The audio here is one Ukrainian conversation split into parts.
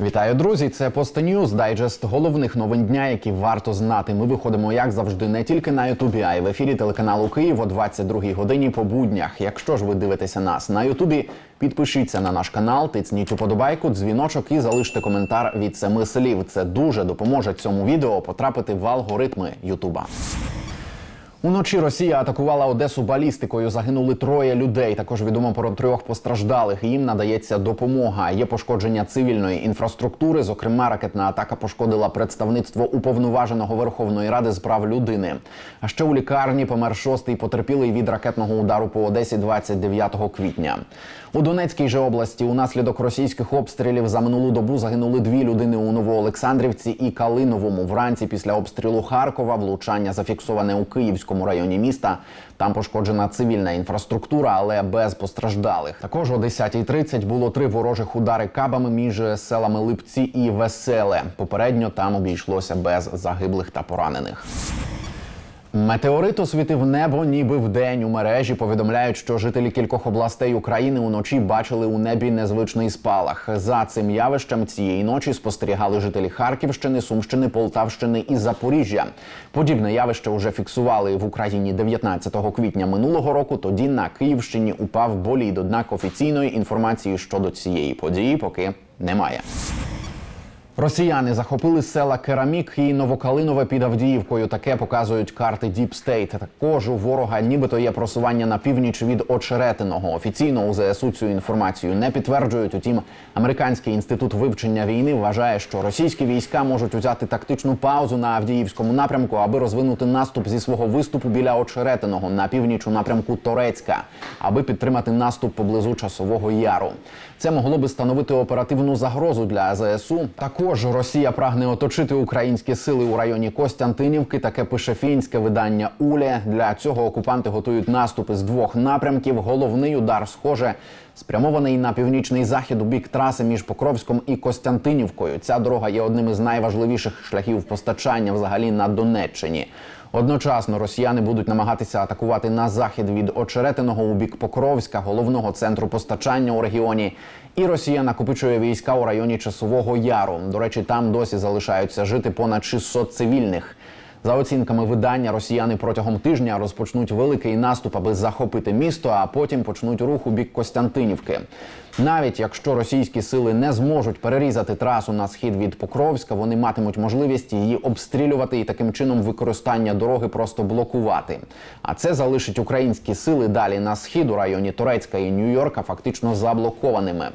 Вітаю, друзі! Це Постньюз, дайджест головних новин дня, які варто знати. Ми виходимо, як завжди, не тільки на Ютубі, а й в ефірі телеканалу Київ о 22-й годині по буднях. Якщо ж ви дивитеся нас на Ютубі, підпишіться на наш канал, тицніть уподобайку, дзвіночок і залиште коментар від семи слів. Це дуже допоможе цьому відео потрапити в алгоритми Ютуба. Уночі Росія атакувала Одесу балістикою. Загинули троє людей. Також відомо про трьох постраждалих. Їм надається допомога. Є пошкодження цивільної інфраструктури. Зокрема, ракетна атака пошкодила представництво уповноваженого Верховної Ради з прав людини. А ще у лікарні помер шостий потерпілий від ракетного удару по Одесі 29 квітня. У Донецькій же області унаслідок російських обстрілів за минулу добу загинули дві людини у Новоолександрівці і Калиновому. Вранці після обстрілу Харкова влучання зафіксоване у Київському районі міста. Там пошкоджена цивільна інфраструктура, але без постраждалих. Також о 10.30 було три ворожих удари кабами між селами Липці і Веселе. Попередньо там обійшлося без загиблих та поранених. Метеорит освітив небо, ніби вдень. У мережі повідомляють, що жителі кількох областей України уночі бачили у небі незвичний спалах. За цим явищем цієї ночі спостерігали жителі Харківщини, Сумщини, Полтавщини і Запоріжжя. Подібне явище вже фіксували в Україні 19 квітня минулого року. Тоді на Київщині упав болід. Однак офіційної інформації щодо цієї події поки немає. Росіяни захопили села Керамік і Новокалинове під Авдіївкою. Таке показують карти State. Також у ворога нібито є просування на північ від Очеретиного. Офіційно у ЗСУ цю інформацію не підтверджують. Утім, американський інститут вивчення війни вважає, що російські війська можуть взяти тактичну паузу на Авдіївському напрямку, аби розвинути наступ зі свого виступу біля Очеретиного на північ у напрямку Торецька, аби підтримати наступ поблизу часового яру. Це могло би становити оперативну загрозу для ЗСУ. Також Росія прагне оточити українські сили у районі Костянтинівки. Таке пише фінське видання Уле. Для цього окупанти готують наступи з двох напрямків. Головний удар, схоже, спрямований на північний захід у бік траси між Покровськом і Костянтинівкою. Ця дорога є одним із найважливіших шляхів постачання взагалі на Донеччині. Одночасно росіяни будуть намагатися атакувати на захід від Очеретиного у бік Покровська, головного центру постачання у регіоні. І Росія накопичує війська у районі Часового Яру. До речі, там досі залишаються жити понад 600 цивільних. За оцінками видання, росіяни протягом тижня розпочнуть великий наступ, аби захопити місто, а потім почнуть рух у бік Костянтинівки. Навіть якщо російські сили не зможуть перерізати трасу на схід від Покровська, вони матимуть можливість її обстрілювати і таким чином використання дороги просто блокувати. А це залишить українські сили далі на схід у районі Турецька і Нью-Йорка фактично заблокованими.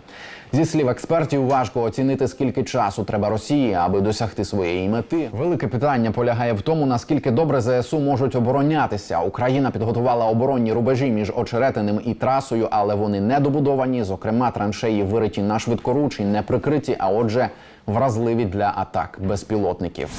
Зі слів експертів, важко оцінити, скільки часу треба Росії, аби досягти своєї мети. Велике питання полягає в тому, наскільки добре ЗСУ можуть оборонятися. Україна підготувала оборонні рубежі між очеретиним і трасою, але вони не добудовані. Зокрема, траншеї вириті на швидкоруч і не прикриті, а отже, вразливі для атак безпілотників.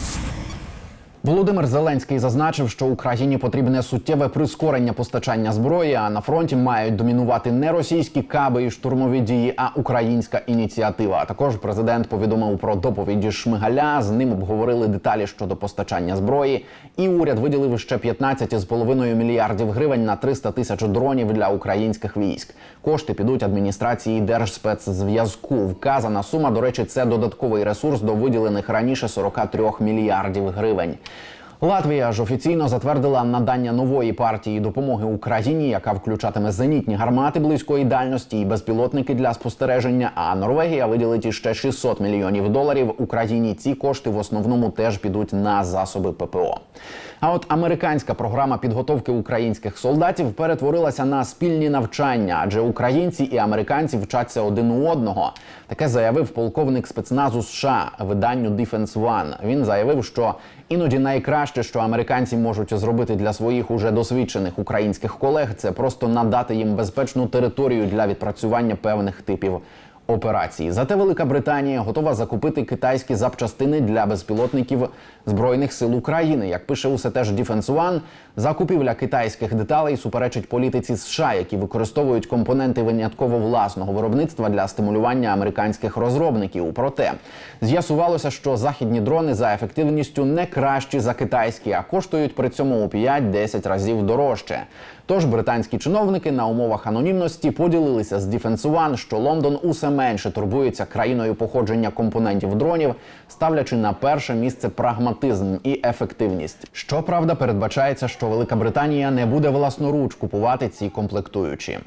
Володимир Зеленський зазначив, що Україні потрібне суттєве прискорення постачання зброї. А на фронті мають домінувати не російські каби і штурмові дії, а українська ініціатива. А Також президент повідомив про доповіді Шмигаля. З ним обговорили деталі щодо постачання зброї. І уряд виділив ще 15,5 мільярдів гривень на 300 тисяч дронів для українських військ. Кошти підуть адміністрації Держспецзв'язку. Вказана сума, до речі, це додатковий ресурс до виділених раніше 43 мільярдів гривень. Латвія ж офіційно затвердила надання нової партії допомоги Україні, яка включатиме зенітні гармати близької дальності і безпілотники для спостереження. А Норвегія виділить іще 600 мільйонів доларів. Україні ці кошти в основному теж підуть на засоби ППО. А от американська програма підготовки українських солдатів перетворилася на спільні навчання, адже українці і американці вчаться один у одного. Таке заявив полковник спецназу США виданню Defense One. Він заявив, що іноді найкраще, що американці можуть зробити для своїх уже досвідчених українських колег, це просто надати їм безпечну територію для відпрацювання певних типів операції. Зате Велика Британія готова закупити китайські запчастини для безпілотників збройних сил України. Як пише усе теж Defense One, закупівля китайських деталей суперечить політиці США, які використовують компоненти винятково власного виробництва для стимулювання американських розробників. Проте з'ясувалося, що західні дрони за ефективністю не кращі за китайські, а коштують при цьому у 5-10 разів дорожче. Тож британські чиновники на умовах анонімності поділилися з Діфенсуван, що Лондон усе менше турбується країною походження компонентів дронів, ставлячи на перше місце прагматизм і ефективність. Щоправда, передбачається, що Велика Британія не буде власноруч купувати ці комплектуючі.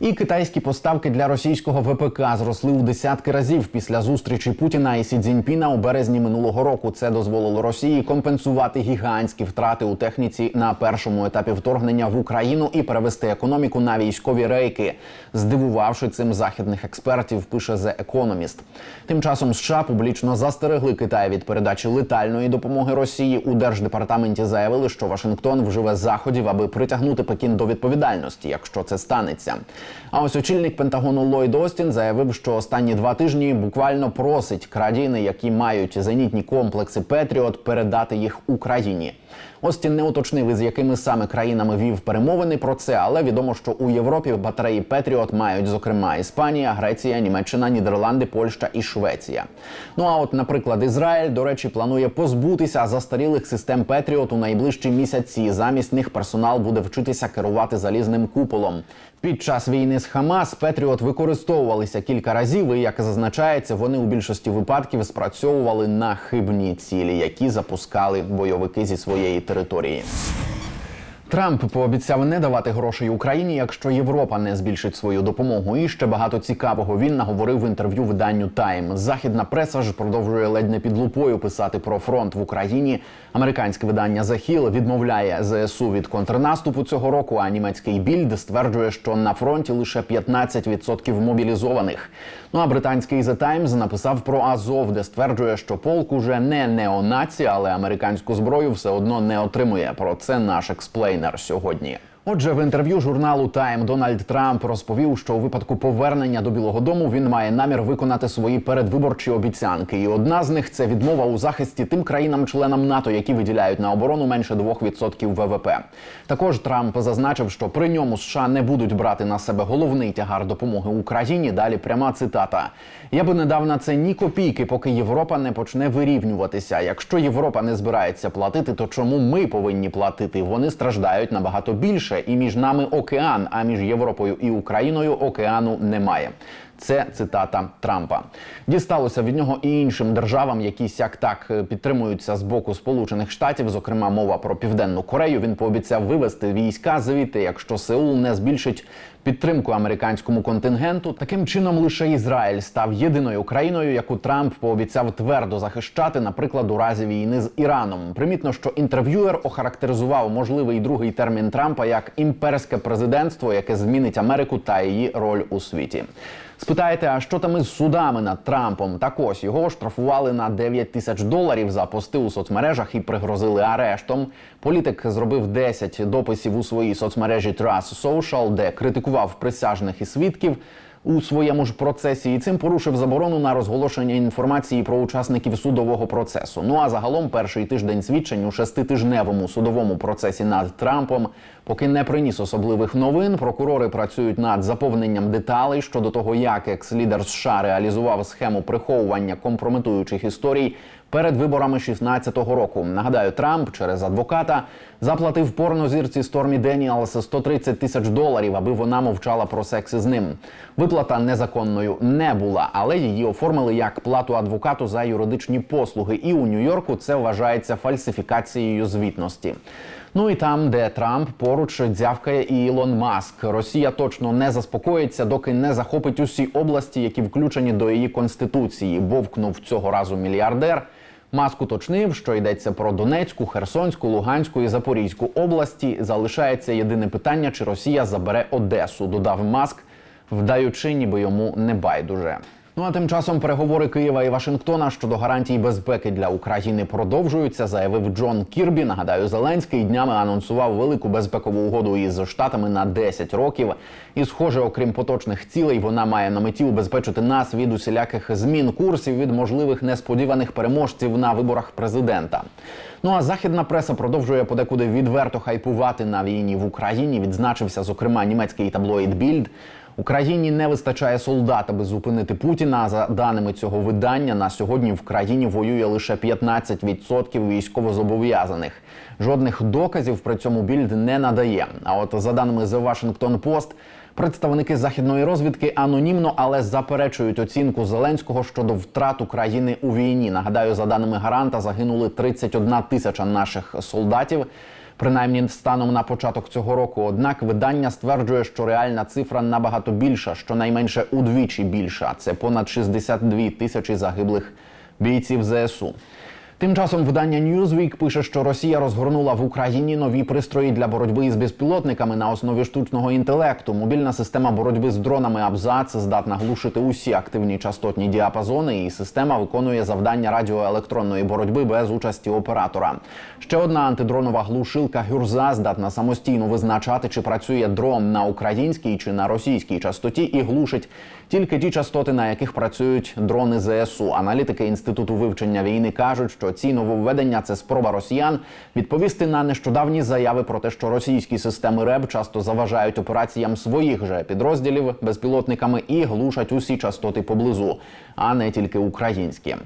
І китайські поставки для російського ВПК зросли у десятки разів після зустрічі Путіна і Сі Цзіньпіна у березні минулого року. Це дозволило Росії компенсувати гігантські втрати у техніці на першому етапі вторгнення в Україну і перевести економіку на військові рейки, здивувавши цим західних експертів. Пише The Economist. Тим часом США публічно застерегли Китай від передачі летальної допомоги Росії. У держдепартаменті заявили, що Вашингтон вживе заходів, аби притягнути Пекін до відповідальності, якщо це станеться. А ось очільник Пентагону Ллойд Остін заявив, що останні два тижні буквально просить країни, які мають зенітні комплекси Петріот, передати їх Україні. Остін не уточнив, із якими саме країнами вів перемовини про це, але відомо, що у Європі батареї Петріот мають зокрема Іспанія, Греція, Німеччина, Нідерланди, Польща і Швеція. Ну а от, наприклад, Ізраїль, до речі, планує позбутися застарілих систем Петріот у найближчі місяці. Замість них персонал буде вчитися керувати залізним куполом. Під час війни з Хамас Петріот використовувалися кілька разів, і як зазначається, вони у більшості випадків спрацьовували на хибні цілі, які запускали бойовики зі своєї території. Трамп пообіцяв не давати грошей Україні, якщо Європа не збільшить свою допомогу. І ще багато цікавого він наговорив в інтерв'ю виданню Тайм. Західна преса ж продовжує ледь не під лупою писати про фронт в Україні. Американське видання Hill відмовляє ЗСУ від контрнаступу цього року. А німецький більд стверджує, що на фронті лише 15% мобілізованих. Ну а британський The Times написав про Азов, де стверджує, що полк уже не неонація, але американську зброю все одно не отримує. Про це наш експлейнер сьогодні. Отже, в інтерв'ю журналу Time Дональд Трамп розповів, що у випадку повернення до Білого Дому він має намір виконати свої передвиборчі обіцянки. І одна з них це відмова у захисті тим країнам-членам НАТО, які виділяють на оборону менше 2% ВВП. Також Трамп зазначив, що при ньому США не будуть брати на себе головний тягар допомоги Україні. Далі пряма цитата: Я би не дав на це ні копійки, поки Європа не почне вирівнюватися. Якщо Європа не збирається платити, то чому ми повинні платити? Вони страждають набагато більше, і між нами океан. А між Європою і Україною океану немає. Це цитата Трампа. Дісталося від нього і іншим державам, які сяк так е, підтримуються з боку Сполучених Штатів. Зокрема, мова про південну Корею. Він пообіцяв вивести війська звідти, якщо Сеул не збільшить підтримку американському контингенту. Таким чином, лише Ізраїль став єдиною країною, яку Трамп пообіцяв твердо захищати, наприклад, у разі війни з Іраном. Примітно, що інтерв'юер охарактеризував можливий другий термін Трампа як імперське президентство, яке змінить Америку та її роль у світі. Спитаєте, а що там із судами над Трампом? Так ось його штрафували на 9 тисяч доларів за пости у соцмережах і пригрозили арештом. Політик зробив 10 дописів у своїй соцмережі Trust Social, де критикував присяжних і свідків. У своєму ж процесі і цим порушив заборону на розголошення інформації про учасників судового процесу. Ну а загалом перший тиждень свідчень у шеститижневому судовому процесі над Трампом поки не приніс особливих новин. Прокурори працюють над заповненням деталей щодо того, як екс-лідер США реалізував схему приховування компрометуючих історій перед виборами 16-го року. Нагадаю, Трамп через адвоката заплатив порнозірці Стормі Деніалс 130 тисяч доларів, аби вона мовчала про секс із ним. Виплата незаконною не була, але її оформили як плату адвокату за юридичні послуги. І у Нью-Йорку це вважається фальсифікацією звітності. Ну і там, де Трамп поруч дзявкає і Ілон Маск. Росія точно не заспокоїться, доки не захопить усі області, які включені до її конституції. Вовкнув цього разу мільярдер. Маск уточнив, що йдеться про Донецьку, Херсонську, Луганську і Запорізьку області. Залишається єдине питання, чи Росія забере Одесу. Додав Маск, вдаючи, ніби йому не байдуже. Ну а тим часом переговори Києва і Вашингтона щодо гарантій безпеки для України продовжуються. Заявив Джон Кірбі. Нагадаю, Зеленський днями анонсував велику безпекову угоду із штатами на 10 років. І, схоже, окрім поточних цілей, вона має на меті убезпечити нас від усіляких змін курсів від можливих несподіваних переможців на виборах президента. Ну а західна преса продовжує подекуди відверто хайпувати на війні в Україні. Відзначився зокрема німецький таблоїд Більд. Україні не вистачає солдат, аби зупинити Путіна. За даними цього видання, на сьогодні в країні воює лише 15% військовозобов'язаних. Жодних доказів при цьому більд не надає. А от за даними The Washington Post, представники західної розвідки анонімно, але заперечують оцінку Зеленського щодо втрат України у війні. Нагадаю, за даними гаранта, загинули 31 тисяча наших солдатів. Принаймні станом на початок цього року. Однак видання стверджує, що реальна цифра набагато більша, щонайменше удвічі більша. Це понад 62 тисячі загиблих бійців ЗСУ. Тим часом видання Newsweek пише, що Росія розгорнула в Україні нові пристрої для боротьби із безпілотниками на основі штучного інтелекту. Мобільна система боротьби з дронами Абзац здатна глушити усі активні частотні діапазони, і система виконує завдання радіоелектронної боротьби без участі оператора. Ще одна антидронова глушилка Гюрза здатна самостійно визначати, чи працює дрон на українській чи на російській частоті, і глушить тільки ті частоти, на яких працюють дрони ЗСУ. Аналітики інституту вивчення війни кажуть, що ці нововведення це спроба росіян відповісти на нещодавні заяви про те, що російські системи РЕБ часто заважають операціям своїх же підрозділів безпілотниками і глушать усі частоти поблизу, а не тільки українські.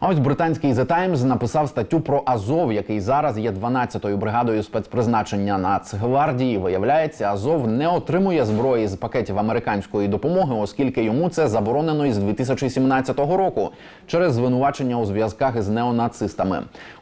А ось британський The Times написав статтю про Азов, який зараз є 12-ю бригадою спецпризначення Нацгвардії. Виявляється, Азов не отримує зброї з пакетів американської допомоги, оскільки йому це заборонено із 2017 року через звинувачення у зв'язках із неонацистами.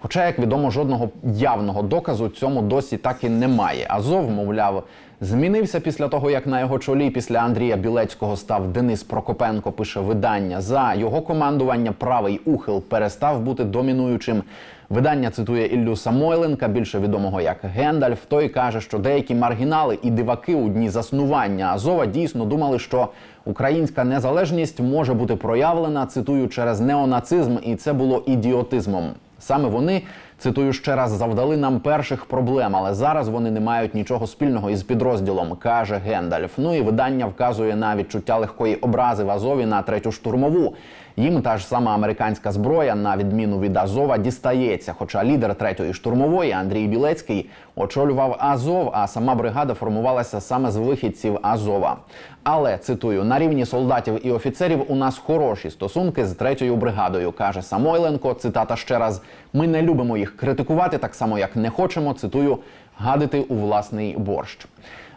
Хоча, як відомо, жодного явного доказу цьому досі так і немає. Азов, мовляв, змінився після того, як на його чолі після Андрія Білецького став Денис Прокопенко. Пише видання за його командування. Правий ухил перестав бути домінуючим. Видання цитує Іллю Самойленка, більше відомого як Гендальф. Той каже, що деякі маргінали і диваки у дні заснування Азова дійсно думали, що українська незалежність може бути проявлена, цитую, через неонацизм, і це було ідіотизмом. Саме вони цитую ще раз завдали нам перших проблем, але зараз вони не мають нічого спільного із підрозділом, каже Гендальф. Ну і видання вказує на відчуття легкої образи в Азові на третю штурмову. Їм та ж сама американська зброя, на відміну від Азова, дістається. Хоча лідер третьої штурмової Андрій Білецький очолював Азов, а сама бригада формувалася саме з вихідців Азова. Але цитую на рівні солдатів і офіцерів у нас хороші стосунки з третьою бригадою, каже Самойленко. Цитата ще раз: ми не любимо їх критикувати, так само як не хочемо. Цитую гадити у власний борщ.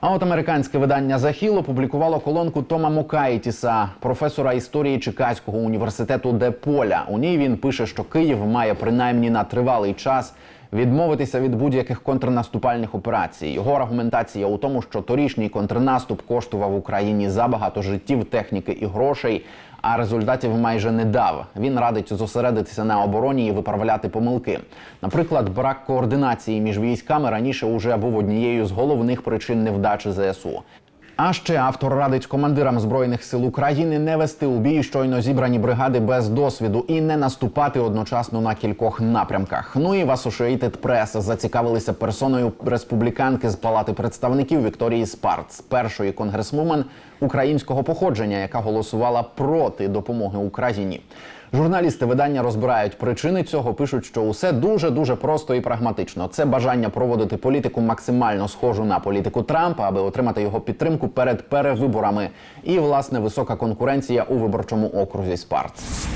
А от американське видання Захіл опублікувало колонку Тома Мокайтіса, професора історії Чикаського університету Деполя. У ній він пише, що Київ має принаймні на тривалий час відмовитися від будь-яких контрнаступальних операцій. Його аргументація у тому, що торішній контрнаступ коштував Україні забагато життів, техніки і грошей. А результатів майже не дав. Він радить зосередитися на обороні і виправляти помилки. Наприклад, брак координації між військами раніше уже був однією з головних причин невдачі ЗСУ. А ще автор радить командирам збройних сил України не вести у бій щойно зібрані бригади без досвіду і не наступати одночасно на кількох напрямках. Ну і в Associated Press зацікавилися персоною республіканки з палати представників Вікторії Спарц, першої конгресвумен українського походження, яка голосувала проти допомоги Україні. Журналісти видання розбирають причини цього. пишуть, що усе дуже дуже просто і прагматично. Це бажання проводити політику максимально схожу на політику Трампа, аби отримати його підтримку перед перевиборами, і власне висока конкуренція у виборчому окрузі Спарц.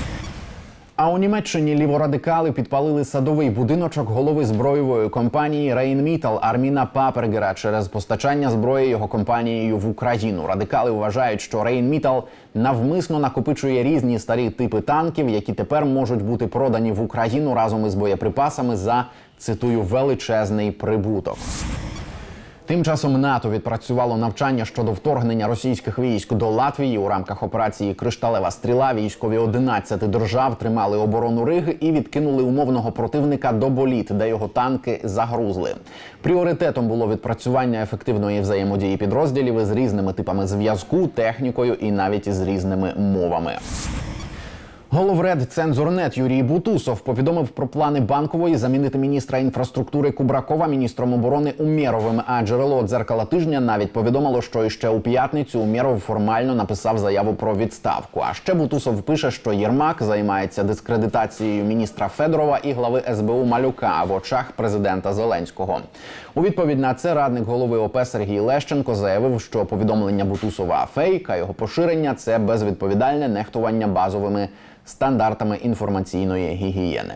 А у Німеччині ліворадикали підпалили садовий будиночок голови зброєвої компанії Rheinmetall Арміна Папергера через постачання зброї його компанією в Україну. Радикали вважають, що Rheinmetall навмисно накопичує різні старі типи танків, які тепер можуть бути продані в Україну разом із боєприпасами за цитую величезний прибуток. Тим часом НАТО відпрацювало навчання щодо вторгнення російських військ до Латвії у рамках операції Кришталева стріла. Військові 11 держав тримали оборону Риги і відкинули умовного противника до боліт, де його танки загрузли. Пріоритетом було відпрацювання ефективної взаємодії підрозділів із різними типами зв'язку, технікою і навіть із різними мовами. Головред Цензорнет Юрій Бутусов повідомив про плани банкової замінити міністра інфраструктури Кубракова міністром оборони Умєровим. А джерело дзеркала тижня навіть повідомило, що іще у п'ятницю Умєров формально написав заяву про відставку. А ще Бутусов пише, що Єрмак займається дискредитацією міністра Федорова і глави СБУ Малюка в очах президента Зеленського. У відповідь на це радник голови ОП Сергій Лещенко заявив, що повідомлення Бутусова фейк, а його поширення це безвідповідальне нехтування базовими стандартами інформаційної гігієни.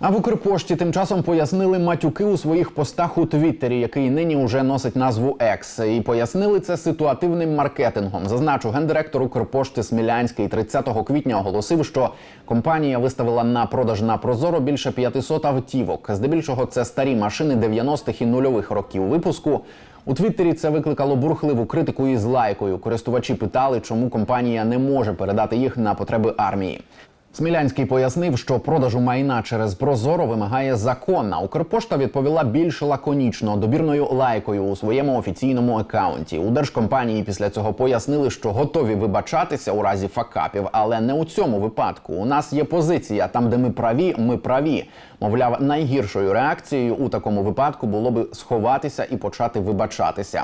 А в Укрпошті тим часом пояснили матюки у своїх постах у Твіттері, який нині уже носить назву X. І пояснили це ситуативним маркетингом. Зазначу, гендиректор Укрпошти Смілянський 30 квітня оголосив, що компанія виставила на продаж на Прозоро більше 500 автівок. Здебільшого це старі машини 90-х і нульових років випуску. У Твіттері це викликало бурхливу критику із лайкою. Користувачі питали, чому компанія не може передати їх на потреби армії. Смілянський пояснив, що продажу майна через Прозоро вимагає закон. А Укрпошта відповіла більш лаконічно добірною лайкою у своєму офіційному акаунті. У держкомпанії після цього пояснили, що готові вибачатися у разі факапів, але не у цьому випадку. У нас є позиція там, де ми праві, ми праві. Мовляв, найгіршою реакцією у такому випадку було би сховатися і почати вибачатися.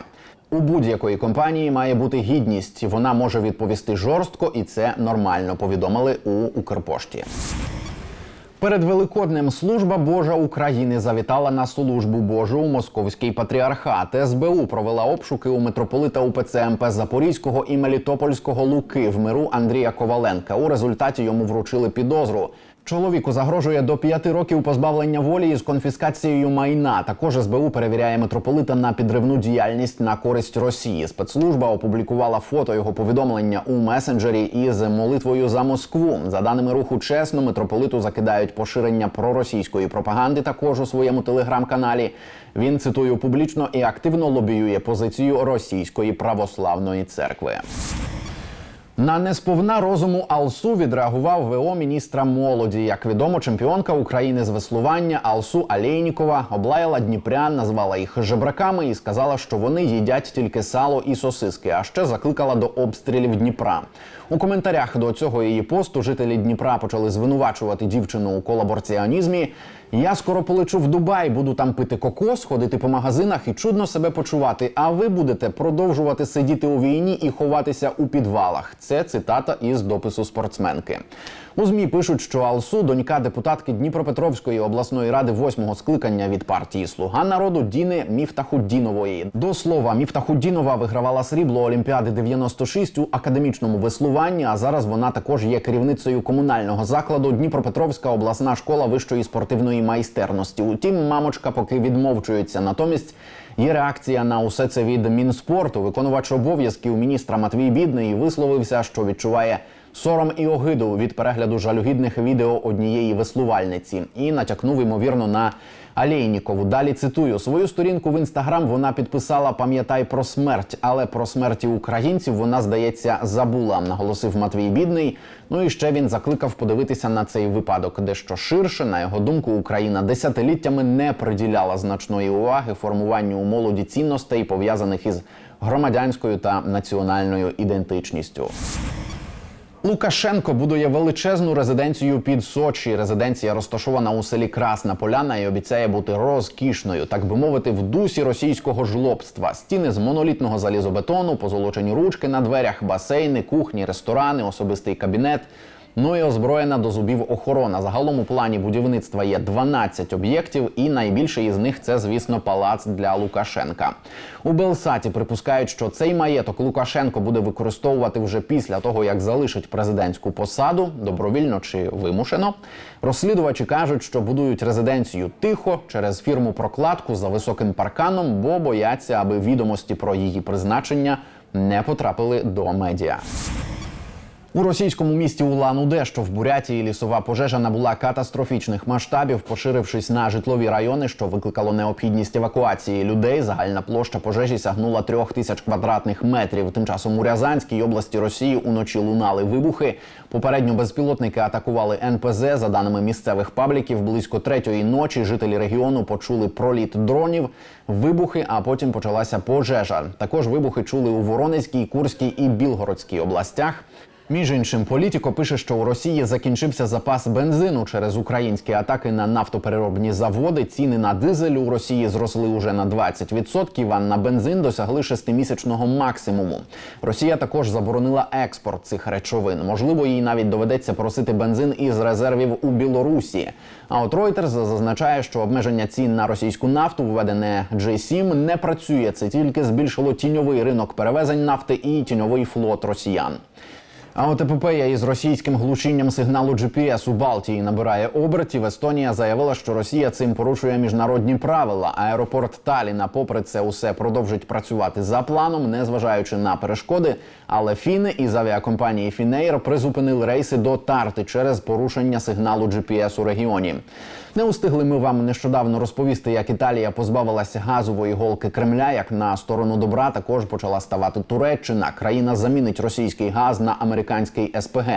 У будь-якої компанії має бути гідність. Вона може відповісти жорстко, і це нормально. Повідомили у Укрпошті. Перед Великоднем служба Божа України завітала на службу Божу у московський патріархат. СБУ провела обшуки у митрополита УПЦ МП Запорізького і Мелітопольського Луки в миру Андрія Коваленка. У результаті йому вручили підозру. Чоловіку загрожує до п'яти років позбавлення волі із конфіскацією майна. Також СБУ перевіряє митрополита на підривну діяльність на користь Росії. Спецслужба опублікувала фото його повідомлення у месенджері із молитвою за Москву. За даними руху чесно, митрополиту закидають поширення проросійської пропаганди. Також у своєму телеграм-каналі він цитую публічно і активно лобіює позицію російської православної церкви. На несповна розуму Алсу відреагував ВО міністра молоді. Як відомо, чемпіонка України з веслування Алсу Алєйнікова облаяла Дніпрян, назвала їх жебраками і сказала, що вони їдять тільки сало і сосиски. А ще закликала до обстрілів Дніпра. У коментарях до цього її посту жителі Дніпра почали звинувачувати дівчину у колабораціонізмі. Я скоро полечу в Дубай, буду там пити кокос, ходити по магазинах і чудно себе почувати. А ви будете продовжувати сидіти у війні і ховатися у підвалах. Це цитата із допису спортсменки. У змі пишуть, що Алсу, донька депутатки Дніпропетровської обласної ради восьмого скликання від партії Слуга народу Діни Міфтахуддінової. До слова, Міфтахуддінова вигравала срібло Олімпіади 96 у академічному веслуванні. А зараз вона також є керівницею комунального закладу Дніпропетровська обласна школа вищої спортивної майстерності. Утім, мамочка поки відмовчується. Натомість є реакція на усе це від мінспорту. Виконувач обов'язків міністра Матвій Бідний висловився, що відчуває. Сором і огиду від перегляду жалюгідних відео однієї веслувальниці і натякнув ймовірно на Алєйнікову. Далі цитую свою сторінку в інстаграм. Вона підписала Пам'ятай про смерть, але про смерті українців вона здається забула. Наголосив Матвій Бідний. Ну і ще він закликав подивитися на цей випадок дещо ширше. На його думку, Україна десятиліттями не приділяла значної уваги формуванню у молоді цінностей пов'язаних із громадянською та національною ідентичністю. Лукашенко будує величезну резиденцію під Сочі. Резиденція розташована у селі Красна Поляна і обіцяє бути розкішною, так би мовити, в дусі російського жлобства. Стіни з монолітного залізобетону, позолочені ручки на дверях, басейни, кухні, ресторани, особистий кабінет. Ну і озброєна до зубів охорона. Загалом у плані будівництва є 12 об'єктів, і найбільший із них це, звісно, палац для Лукашенка. У Белсаті припускають, що цей маєток Лукашенко буде використовувати вже після того, як залишить президентську посаду, добровільно чи вимушено. Розслідувачі кажуть, що будують резиденцію тихо через фірму прокладку за високим парканом, бо бояться, аби відомості про її призначення не потрапили до медіа. У російському місті Улан-Удэ, що в Бурятії лісова пожежа набула катастрофічних масштабів, поширившись на житлові райони, що викликало необхідність евакуації людей. Загальна площа пожежі сягнула трьох тисяч квадратних метрів. Тим часом у Рязанській області Росії уночі лунали вибухи. Попередньо безпілотники атакували НПЗ. За даними місцевих пабліків, близько третьої ночі жителі регіону почули проліт дронів, вибухи, а потім почалася пожежа. Також вибухи чули у Воронезькій, Курській і Білгородській областях. Між іншим, політико пише, що у Росії закінчився запас бензину через українські атаки на нафтопереробні заводи. Ціни на дизель у Росії зросли уже на 20%, а на бензин досягли шестимісячного максимуму. Росія також заборонила експорт цих речовин. Можливо, їй навіть доведеться просити бензин із резервів у Білорусі. А от Reuters зазначає, що обмеження цін на російську нафту, введене G7, не працює. Це тільки збільшило тіньовий ринок перевезень нафти і тіньовий флот росіян. А от епопея із російським глушінням сигналу GPS у Балтії набирає обертів. Естонія заявила, що Росія цим порушує міжнародні правила. Аеропорт Таліна, попри це, усе продовжить працювати за планом, незважаючи на перешкоди. Але фіни із авіакомпанії Фінейр призупинили рейси до Тарти через порушення сигналу GPS у регіоні. Не устигли ми вам нещодавно розповісти, як Італія позбавилася газової голки Кремля. Як на сторону добра також почала ставати Туреччина. Країна замінить російський газ на американський СПГ.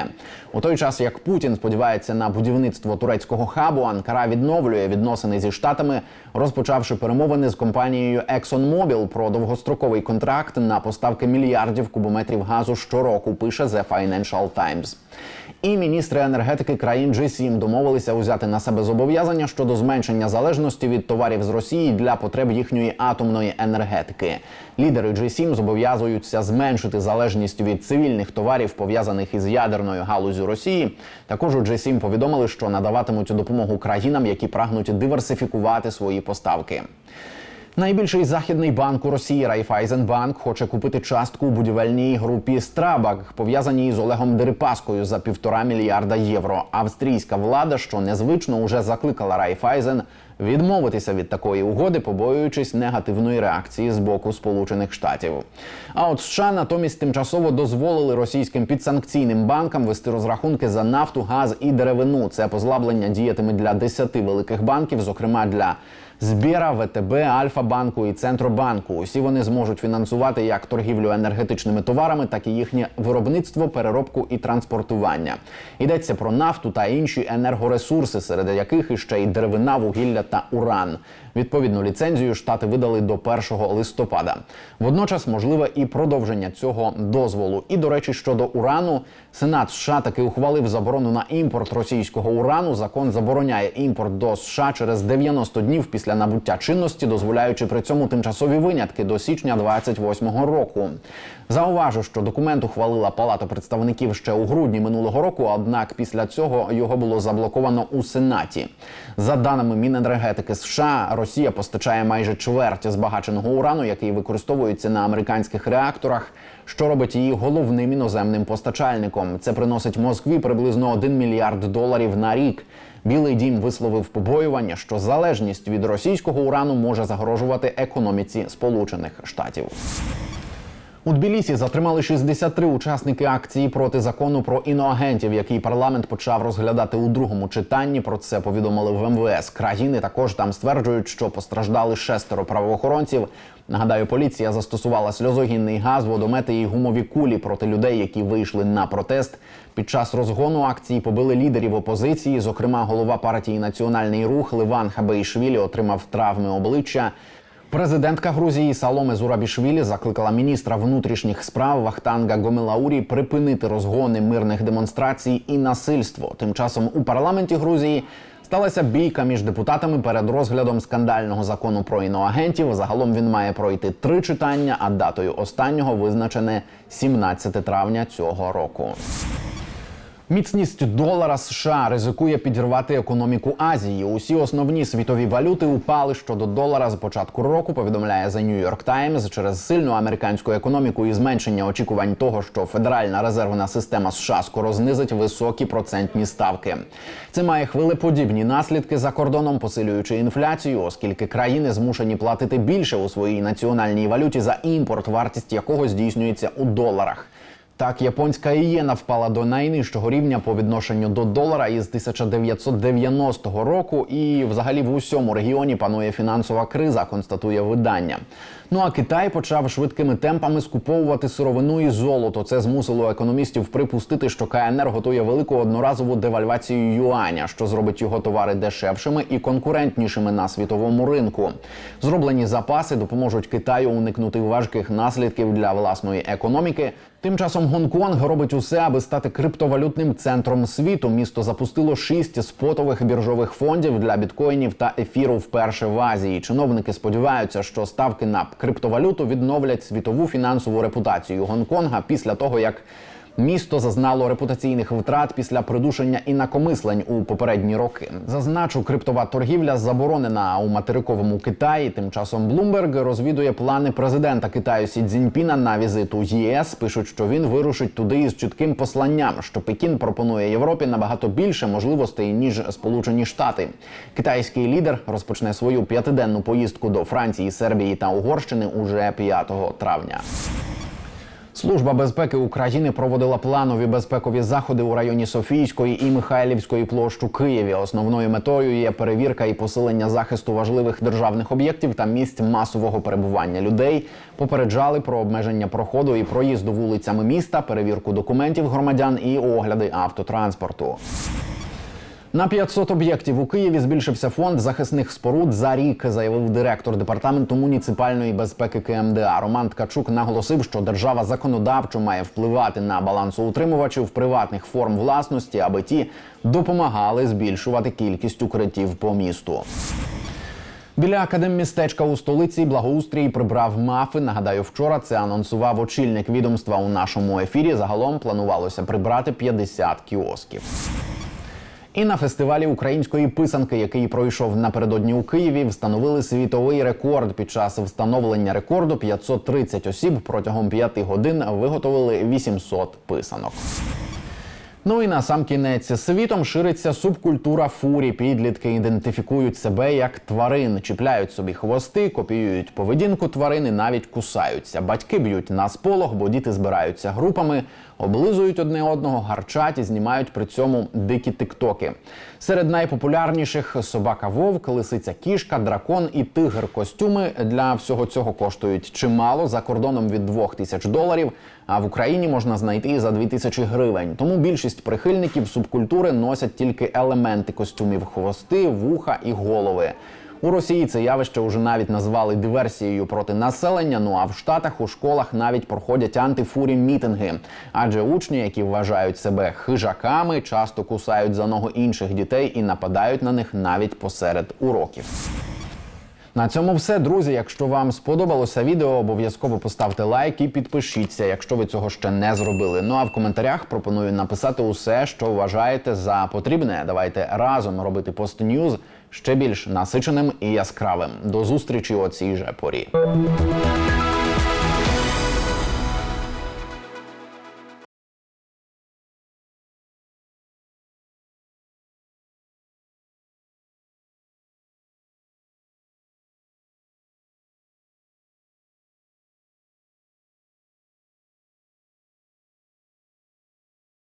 У той час як Путін сподівається на будівництво турецького хабу, Анкара відновлює відносини зі штатами, розпочавши перемовини з компанією ExxonMobil про довгостроковий контракт на поставки мільярдів кубометрів газу щороку. Пише The Financial Times. І міністри енергетики країн G7 домовилися узяти на себе зобов'язання щодо зменшення залежності від товарів з Росії для потреб їхньої атомної енергетики. Лідери G7 зобов'язуються зменшити залежність від цивільних товарів, пов'язаних із ядерною галузю Росії. Також у G7 повідомили, що надаватимуть допомогу країнам, які прагнуть диверсифікувати свої поставки. Найбільший західний банк у Росії Райфайзенбанк хоче купити частку у будівельній групі Страбак, пов'язаній з Олегом Дерипаскою за півтора мільярда євро. Австрійська влада, що незвично, уже закликала Райфайзен відмовитися від такої угоди, побоюючись негативної реакції з боку Сполучених Штатів. А от США натомість тимчасово дозволили російським підсанкційним банкам вести розрахунки за нафту, газ і деревину. Це позлаблення діятиме для 10 великих банків, зокрема для Збіра, ВТБ, Альфа-банку і Центробанку. Усі вони зможуть фінансувати як торгівлю енергетичними товарами, так і їхнє виробництво, переробку і транспортування. Йдеться про нафту та інші енергоресурси, серед яких іще й деревина, вугілля та уран. Відповідну ліцензію штати видали до 1 листопада. Водночас можливе і продовження цього дозволу. І до речі, щодо урану, Сенат США таки ухвалив заборону на імпорт російського урану. Закон забороняє імпорт до США через 90 днів після набуття чинності, дозволяючи при цьому тимчасові винятки до січня 28-го року. Зауважу, що документ ухвалила Палата представників ще у грудні минулого року. Однак після цього його було заблоковано у Сенаті. За даними Міненергетики США, Росія постачає майже чверть збагаченого урану, який використовується на американських реакторах, що робить її головним іноземним постачальником. Це приносить Москві приблизно 1 мільярд доларів на рік. Білий дім висловив побоювання, що залежність від російського урану може загрожувати економіці Сполучених Штатів. У Тбілісі затримали 63 учасники акції проти закону про іноагентів, який парламент почав розглядати у другому читанні. Про це повідомили в МВС країни. Також там стверджують, що постраждали шестеро правоохоронців. Нагадаю, поліція застосувала сльозогінний газ, водомети і гумові кулі проти людей, які вийшли на протест. Під час розгону акції побили лідерів опозиції. Зокрема, голова партії Національний рух Ливан Хабеїшвілі отримав травми обличчя. Президентка Грузії Саломе Зурабішвілі закликала міністра внутрішніх справ Вахтанга Гомелаурі припинити розгони мирних демонстрацій і насильство. Тим часом у парламенті Грузії сталася бійка між депутатами перед розглядом скандального закону про іноагентів. Загалом він має пройти три читання, а датою останнього визначене 17 травня цього року. Міцність долара США ризикує підірвати економіку Азії. Усі основні світові валюти упали щодо долара з початку року. Повідомляє The New York Times. через сильну американську економіку і зменшення очікувань того, що Федеральна резервна система США скоро знизить високі процентні ставки. Це має хвилеподібні наслідки за кордоном, посилюючи інфляцію, оскільки країни змушені платити більше у своїй національній валюті за імпорт, вартість якого здійснюється у доларах. Так, японська ієна впала до найнижчого рівня по відношенню до долара із 1990 року, і взагалі в усьому регіоні панує фінансова криза, констатує видання. Ну а Китай почав швидкими темпами скуповувати сировину і золото. Це змусило економістів припустити, що КНР готує велику одноразову девальвацію юаня, що зробить його товари дешевшими і конкурентнішими на світовому ринку. Зроблені запаси допоможуть Китаю уникнути важких наслідків для власної економіки. Тим часом Гонконг робить усе, аби стати криптовалютним центром світу. Місто запустило шість спотових біржових фондів для біткоїнів та ефіру вперше в Азії. Чиновники сподіваються, що ставки на криптовалюту відновлять світову фінансову репутацію Гонконга після того, як Місто зазнало репутаційних втрат після придушення інакомислень у попередні роки. Зазначу, криптова торгівля заборонена у материковому Китаї. Тим часом Bloomberg розвідує плани президента Китаю Сі Цзіньпіна на візит у ЄС. Пишуть, що він вирушить туди із чітким посланням, що Пекін пропонує Європі набагато більше можливостей ніж Сполучені Штати. Китайський лідер розпочне свою п'ятиденну поїздку до Франції, Сербії та Угорщини уже 5 травня. Служба безпеки України проводила планові безпекові заходи у районі Софійської і Михайлівської площу Києві. Основною метою є перевірка і посилення захисту важливих державних об'єктів та місць масового перебування людей. Попереджали про обмеження проходу і проїзду вулицями міста, перевірку документів громадян і огляди автотранспорту. На 500 об'єктів у Києві збільшився фонд захисних споруд за рік, заявив директор департаменту муніципальної безпеки КМДА. Роман Ткачук наголосив, що держава законодавчо має впливати на балансоутримувачів приватних форм власності, аби ті допомагали збільшувати кількість укриттів по місту. Біля академмістечка у столиці благоустрій прибрав мафи. Нагадаю, вчора це анонсував очільник відомства у нашому ефірі. Загалом планувалося прибрати 50 кіосків. І на фестивалі української писанки, який пройшов напередодні у Києві, встановили світовий рекорд. Під час встановлення рекорду 530 осіб протягом 5 годин виготовили 800 писанок. Ну і на сам кінець світом шириться субкультура фурі. Підлітки ідентифікують себе як тварин, чіпляють собі хвости, копіюють поведінку тварини, навіть кусаються. Батьки б'ють на сполох, бо діти збираються групами, облизують одне одного, гарчать і знімають при цьому дикі тиктоки. Серед найпопулярніших собака вовк, лисиця кішка, дракон і тигр. Костюми для всього цього коштують чимало за кордоном від 2 тисяч доларів. А в Україні можна знайти за 2 тисячі гривень. Тому більшість прихильників субкультури носять тільки елементи костюмів: хвости, вуха і голови. У Росії це явище вже навіть назвали диверсією проти населення. Ну а в Штатах у школах навіть проходять антифурі мітинги. Адже учні, які вважають себе хижаками, часто кусають за ногу інших дітей і нападають на них навіть посеред уроків. На цьому все, друзі. Якщо вам сподобалося відео, обов'язково поставте лайк і підпишіться, якщо ви цього ще не зробили. Ну а в коментарях пропоную написати усе, що вважаєте за потрібне. Давайте разом робити пост Ньюз ще більш насиченим і яскравим. До зустрічі о цій же порі.